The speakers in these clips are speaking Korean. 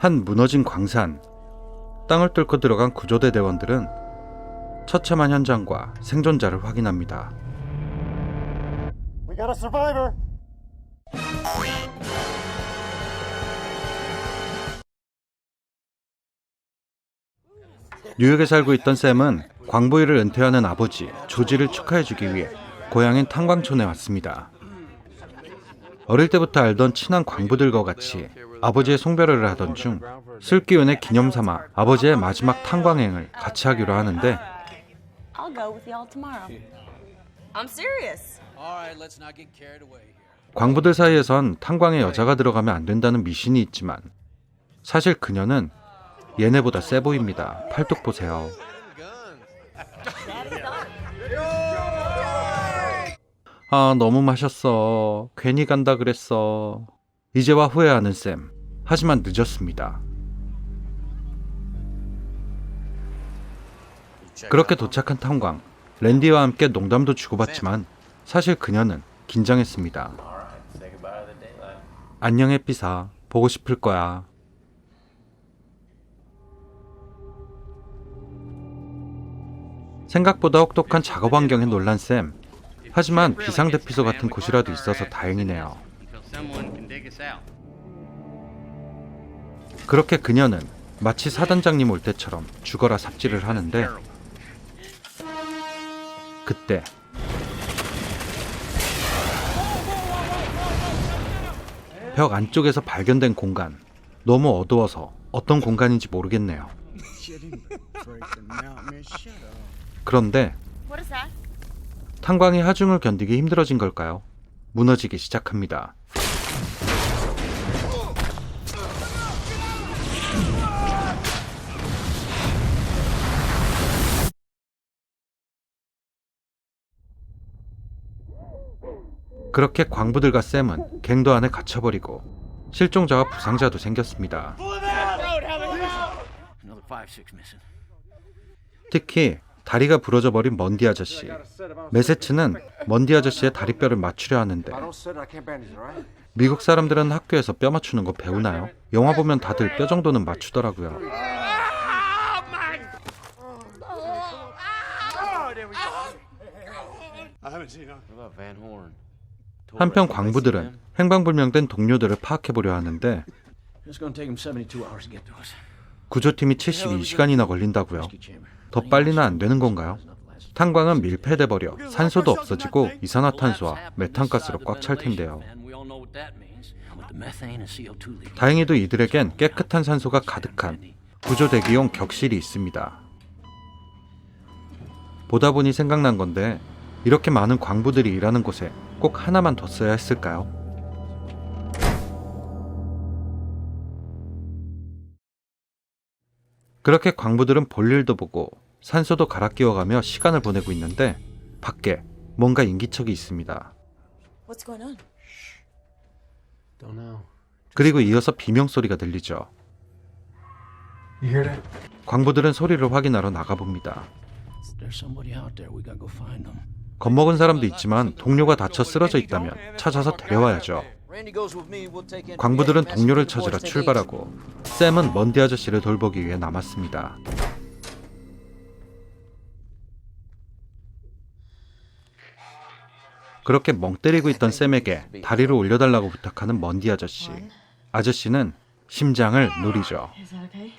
한 무너진 광산. 땅을 뚫고 들어간 구조대 대원들은 처참한 현장과 생존자를 확인합니다. 뉴욕에 살고 있던 샘은 광부일을 은퇴하는 아버지 조지를 축하해주기 위해 고향인 탄광촌에 왔습니다. 어릴 때부터 알던 친한 광부들과 같이 아버지의 송별회를 하던 중 술기운의 기념 삼아 아버지의 마지막 탄광행을 같이 하기로 하는데. 광부들 사이에선 탄광에 여자가 들어가면 안 된다는 미신이 있지만 사실 그녀는 얘네보다 세 보입니다. 팔뚝 보세요. 아 너무 마셨어. 괜히 간다 그랬어. 이제와 후회하는 쌤. 하지만 늦었습니다. 그렇게 도착한 탄광. 랜디와 함께 농담도 주고받지만 사실 그녀는 긴장했습니다. 안녕 햇비사 보고 싶을 거야. 생각보다 혹독한 작업 환경에 놀란 쌤. 하지만 비상대피소 같은 곳이라도 있어서 다행이네요. 그렇게 그녀는 마치 사단장님 올 때처럼 죽어라 삽질을 하는데 그때 벽 안쪽에서 발견된 공간 너무 어두워서 어떤 공간인지 모르겠네요. 그런데 What is that? 탄광이 하중을 견디기 힘들어진 걸까요? 무너지기 시작합니다. 그렇게 광부들과 샘은 갱도 안에 갇혀버리고 실종자와 부상자도 생겼습니다. 특히 다리가 부러져 버린 먼디 아저씨. 메세츠는 먼디 아저씨의 다리뼈를 맞추려 하는데? 미국 사람들은 학교에서 뼈 맞추는 거 배우나요? 영화 보면 다들 뼈 정도는 맞추더라고요. 한편 광부들은 행방불명된 동료들을 파악해 보려 하는데 It's going to take him 72 hours to get to us. 구조팀이 72시간이나 걸린다고요. 더 빨리는 안 되는 건가요? 탄광은 밀폐돼 버려 산소도 없어지고 이산화탄소와 메탄가스로 꽉 찰 텐데요. And we all know what that means. With the methane and CO2 leak. 다행히도 이들에겐 깨끗한 산소가 가득한 구조대기용 격실이 있습니다. 보다 보니 생각난 건데 이렇게 많은 광부들이 일하는 곳에 꼭 하나만 더 써야 했을까요? 그렇게 광부들은 볼일도 보고 산소도 갈아 끼워가며 시간을 보내고 있는데 밖에 뭔가 인기척이 있습니다. 그리고 이어서 비명 소리가 들리죠. 광부들은 소리를 확인하러 나가봅니다. 겁먹은 사람도 있지만 동료가 다쳐 쓰러져 있다면 찾아서 데려와야죠. 광부들은 동료를 찾으러 출발하고 샘은 먼디 아저씨를 돌보기 위해 남았습니다. 그렇게 멍 때리고 있던 샘에게 다리를 올려달라고 부탁하는 먼디 아저씨. 아저씨는 심장을 okay?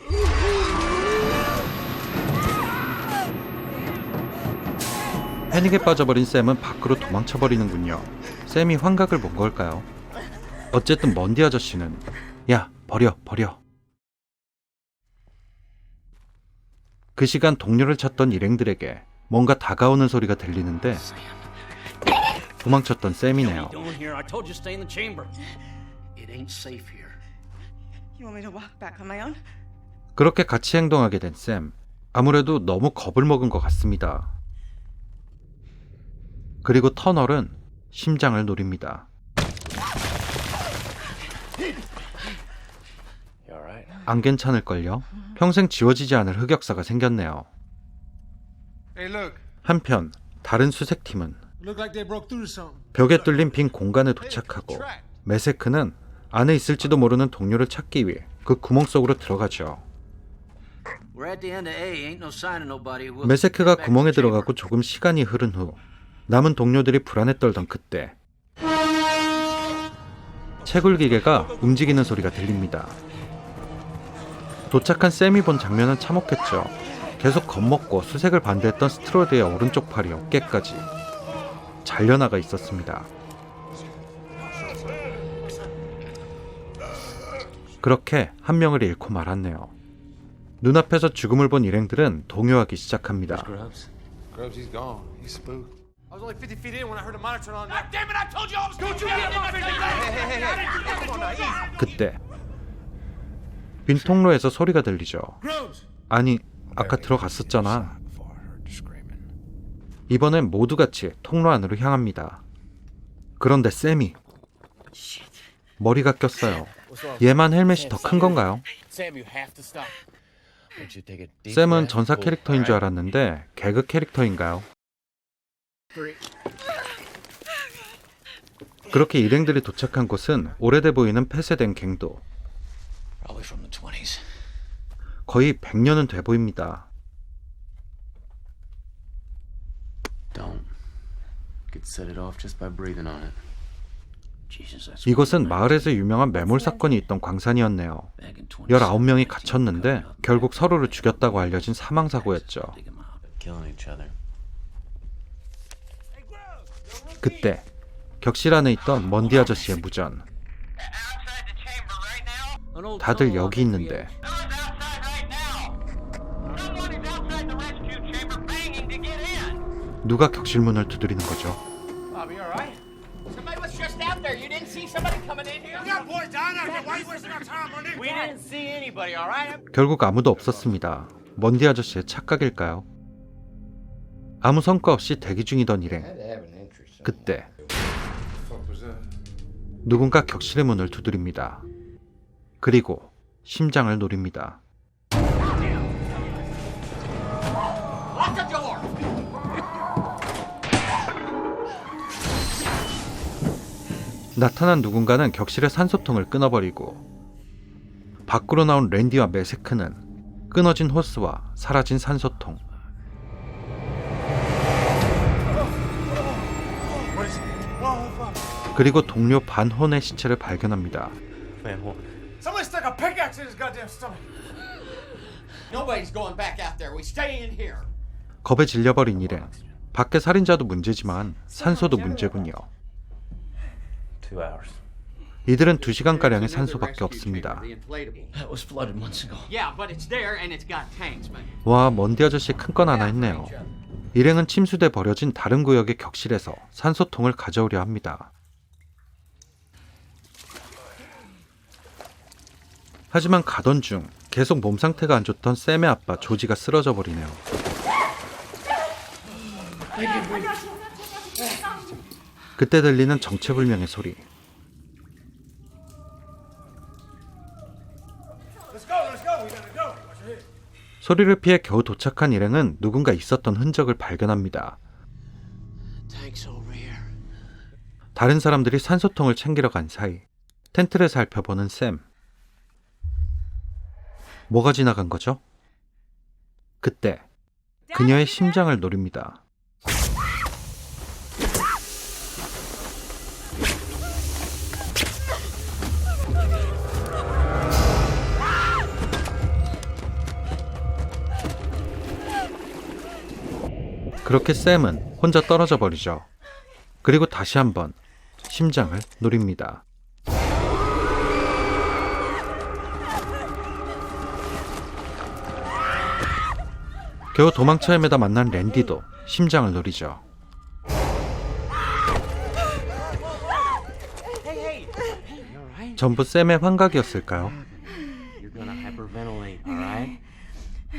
패닉에 빠져버린 샘은 밖으로 도망쳐버리는군요. 샘이 환각을 본 걸까요? 어쨌든 먼디 아저씨는 야 버려 버려. 그 시간 동료를 찾던 일행들에게 뭔가 다가오는 소리가 들리는데 도망쳤던 own? 그렇게 같이 행동하게 된 샘. 아무래도 너무 겁을 먹은 것 같습니다. 그리고 터널은 심장을 노립니다. 안 괜찮을걸요? 평생 지워지지 않을 흑역사가 생겼네요. Hey, look. 한편 다른 수색팀은 Look like they broke through something. 벽에 뚫린 빈 공간에 도착하고 메세크는 안에 있을지도 모르는 동료를 찾기 위해 그 구멍 속으로 들어가죠. We're at the end of A. Ain't no sign of nobody. We'll 메세크가 구멍에. 들어가고 조금 시간이 흐른 후 남은 동료들이 불안에 떨던 그때 채굴 기계가 움직이는 소리가 들립니다. 도착한 샘이 본 장면은 참혹했죠. 계속 겁먹고 수색을 반대했던 스트로드의 오른쪽 팔이 어깨까지 잘려나가 있었습니다. 그렇게 한 명을 잃고 말았네요. 눈앞에서 죽음을 본 일행들은 동요하기 시작합니다. I was only 50 feet in when I heard a monitor on. God damn it! I told you I was going to get my Hey, hey, hey! Come on now, easy. 그때 빈 통로에서 소리가 들리죠. 아니 아까 들어갔었잖아. 이번엔 모두 같이 통로 안으로 향합니다. 그런데 쌤이 머리가 꼈어요. 얘만 헬멧이 더 큰 건가요? Sam, you have to stop. Won't you take a deep 쌤은 breath? 전사. 캐릭터인 줄. 알았는데 개그 캐릭터인가요? 그렇게 일행들이 도착한 곳은 오래돼 보이는 폐쇄된 갱도. Probably from the 20s. 거의 100년은 돼 보입니다. 이곳은 마을에서 유명한 매몰 사건이 있던 광산이었네요. 19명이 갇혔는데 결국 서로를 죽였다고 알려진 사망 사고였죠. 그때 격실 안에 있던 먼디 아저씨의 무전. 다들 여기 있는데 누가 격실 문을 두드리는 거죠? 결국 아무도 없었습니다. 먼디 아저씨의 착각일까요? 아무 성과 없이 대기 중이던 일행. 그때? 누군가 격실의 문을 두드립니다. 그리고 심장을 노립니다. 나타난 누군가는 격실의 산소통을 끊어버리고 밖으로 나온 랜디와 메세크는 끊어진 호스와 사라진 산소통 그리고 동료 반혼의 시체를 발견합니다. Somebody stuck a pickaxe in his goddamn stomach. Nobody's going back out there. We stay in here. 겁에 질려버린 일행 밖에 살인자도 문제지만 산소도 문제군요. 이들은 2시간 가량의 산소밖에 없습니다. 와 먼디 아저씨 큰 건 하나 했네요. 일행은 침수돼 버려진 다른 구역의 격실에서 산소통을 가져오려 합니다. 하지만 가던 중 계속 몸 상태가 안 좋던 샘의 아빠 조지가 쓰러져 버리네요. 그때 들리는 정체불명의 소리. 소리를 피해 겨우 도착한 일행은 누군가 있었던 흔적을 발견합니다. 다른 사람들이 산소통을 챙기러 간 사이 텐트를 살펴보는 샘. 뭐가 지나간 거죠? 그때 그녀의 심장을 노립니다. 그렇게 샘은 혼자 떨어져 버리죠. 그리고 다시 한번 심장을 노립니다. 겨우 도망쳐 헤매다 만난 랜디도 심장을 노리죠. 전부 샘의 환각이었을까요?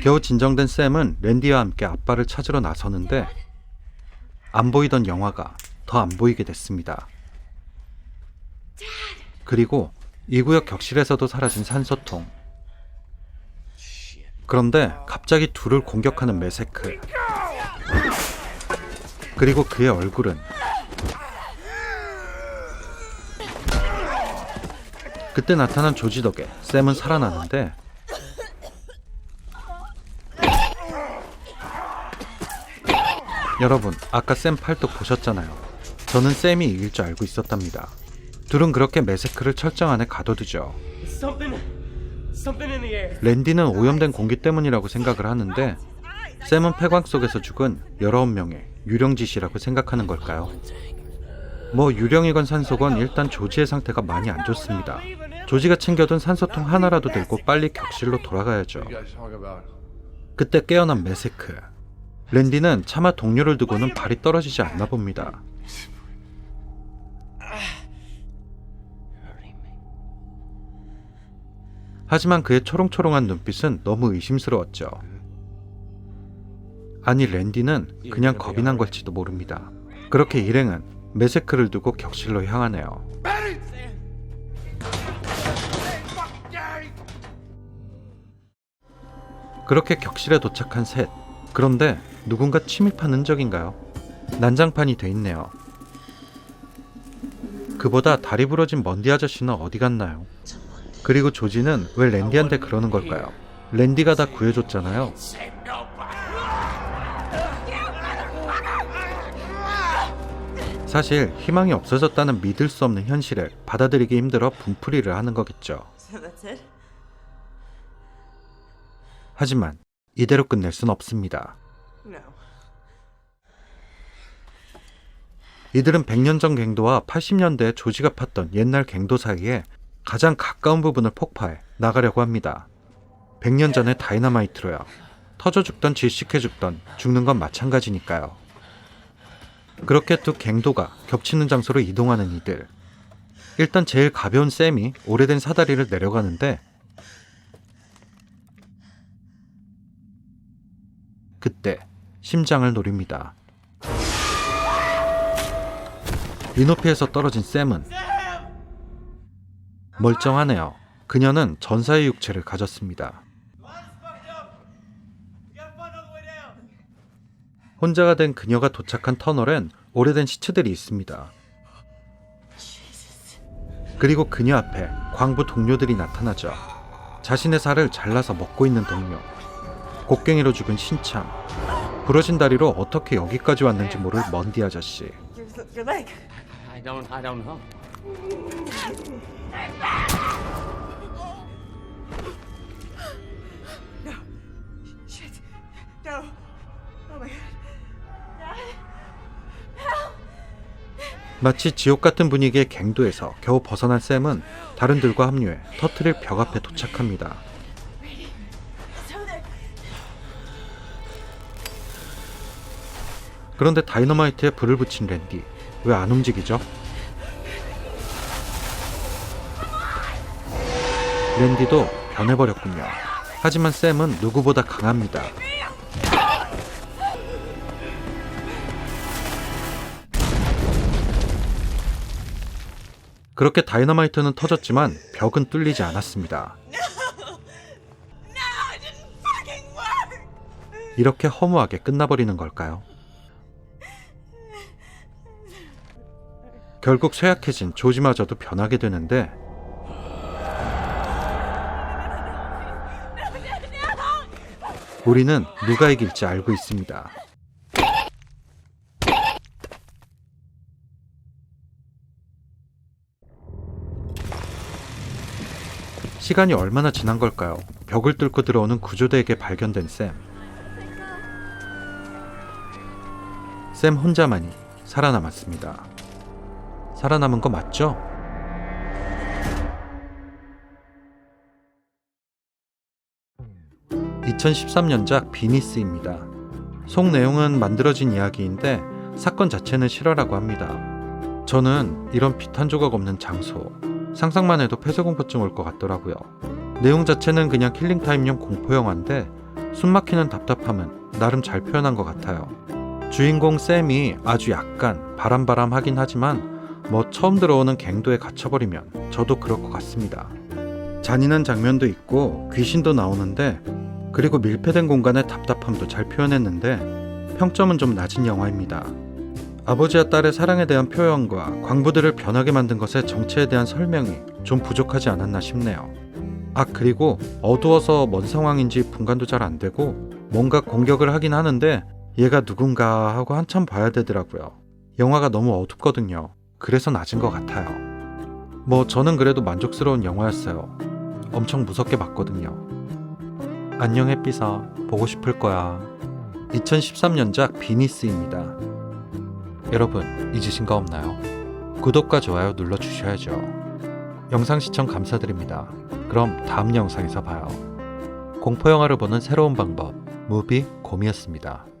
겨우 진정된 샘은 랜디와 함께 아빠를 찾으러 나서는데 안 보이던 영화가 더 안 보이게 됐습니다. 그리고 이 구역 격실에서도 사라진 산소통. 그런데 갑자기 둘을 공격하는 메세크. 그리고 그의 얼굴은 그때 나타난 조지 덕에 샘은 살아나는데 여러분 아까 샘 팔뚝 보셨잖아요. 저는 샘이 이길 줄 알고 있었답니다. 둘은 그렇게 메세크를 철장 안에 가둬두죠. 랜디는 오염된 공기 때문이라고 생각을 하는데 샘은 폐광 속에서 죽은 19명의 유령짓이라고 생각하는 걸까요? 뭐 유령이건 산소건 일단 조지의 상태가 많이 안 좋습니다. 조지가 챙겨둔 산소통 하나라도 들고 빨리 격실로 돌아가야죠. 그때 깨어난 메세크. 랜디는 차마 동료를 두고는 발이 떨어지지 않나 봅니다. 하지만 그의 초롱초롱한 눈빛은 너무 의심스러웠죠. 아니 랜디는 그냥 겁이 난 걸지도 모릅니다. 그렇게 일행은 메세크를 두고 격실로 향하네요. 그렇게 격실에 도착한 셋. 그런데 누군가 침입한 흔적인가요? 난장판이 돼 있네요. 그보다 다리 부러진 먼디 아저씨는 어디 갔나요? 그리고 조지는 왜 랜디한테 그러는 걸까요? 랜디가 다 구해줬잖아요. 사실 희망이 없어졌다는 믿을 수 없는 현실을 받아들이기 힘들어 분풀이를 하는 거겠죠. 하지만 이대로 끝낼 순 없습니다. 이들은 100년 전 갱도와 80년대 조지가 팠던 옛날 갱도 사이에 가장 가까운 부분을 폭파해 나가려고 합니다. 100년 전의 다이너마이트로요. 터져 죽던 질식해 죽던 죽는 건 마찬가지니까요. 그렇게 두 갱도가 겹치는 장소로 이동하는 이들. 일단 제일 가벼운 샘이 오래된 사다리를 내려가는데 그때 심장을 노립니다. 이 높이에서 떨어진 샘은 멀쩡하네요. 그녀는 전사의 육체를 가졌습니다. 혼자가 된 그녀가 도착한 터널엔 오래된 시체들이 있습니다. 그리고 그녀 앞에 광부 동료들이 나타나죠. 자신의 살을 잘라서 먹고 있는 동료. 곡괭이로 죽은 신참. 부러진 다리로 어떻게 여기까지 왔는지 모를 먼디 아저씨. 마치 지옥 같은 분위기의 갱도에서 겨우 벗어난 샘은 다른들과 합류해 터트릴 벽 앞에 도착합니다. 그런데 다이너마이트에 불을 붙인 랜디 왜 안 움직이죠? 랜디도 변해버렸군요. 하지만 샘은 누구보다 강합니다. 그렇게 다이너마이트는 터졌지만 벽은 뚫리지 않았습니다. 이렇게 허무하게 끝나버리는 걸까요? 결국 쇠약해진 조지마저도 변하게 되는데 우리는 누가 이길지 알고 있습니다. 시간이 얼마나 지난 걸까요? 벽을 뚫고 들어오는 구조대에게 발견된 샘. 샘 혼자만이 살아남았습니다. 살아남은 거 맞죠? (2013년작) 비니스입니다. 속 내용은 만들어진 이야기인데 사건 자체는 실화라고 합니다. 저는 이런 빛 한 조각 없는 장소 상상만 해도 폐쇄공포증 올 것 같더라고요. 내용 자체는 그냥 킬링타임용 공포 영화인데 숨막히는 답답함은 나름 잘 표현한 것 같아요. 주인공 샘이 아주 약간 바람바람하긴 하지만 뭐 처음 들어오는 갱도에 갇혀버리면 저도 그럴 것 같습니다. 잔인한 장면도 있고 귀신도 나오는데 그리고 밀폐된 공간의 답답함도 잘 표현했는데 평점은 좀 낮은 영화입니다. 아버지와 딸의 사랑에 대한 표현과 광부들을 변하게 만든 것의 정체에 대한 설명이 좀 부족하지 않았나 싶네요. 아 그리고 어두워서 뭔 상황인지 분간도 잘 안 되고 뭔가 공격을 하긴 하는데 얘가 누군가 하고 한참 봐야 되더라고요. 영화가 너무 어둡거든요. 그래서 낮은 것 같아요. 뭐 저는 그래도 만족스러운 영화였어요. 엄청 무섭게 봤거든요. 안녕 햇빛아 보고 싶을 거야. 2013년작 비니스입니다. 여러분 잊으신 거 없나요? 구독과 좋아요 눌러주셔야죠. 영상 시청 감사드립니다. 그럼 다음 영상에서 봐요. 공포영화를 보는 새로운 방법 무비 곰이었습니다.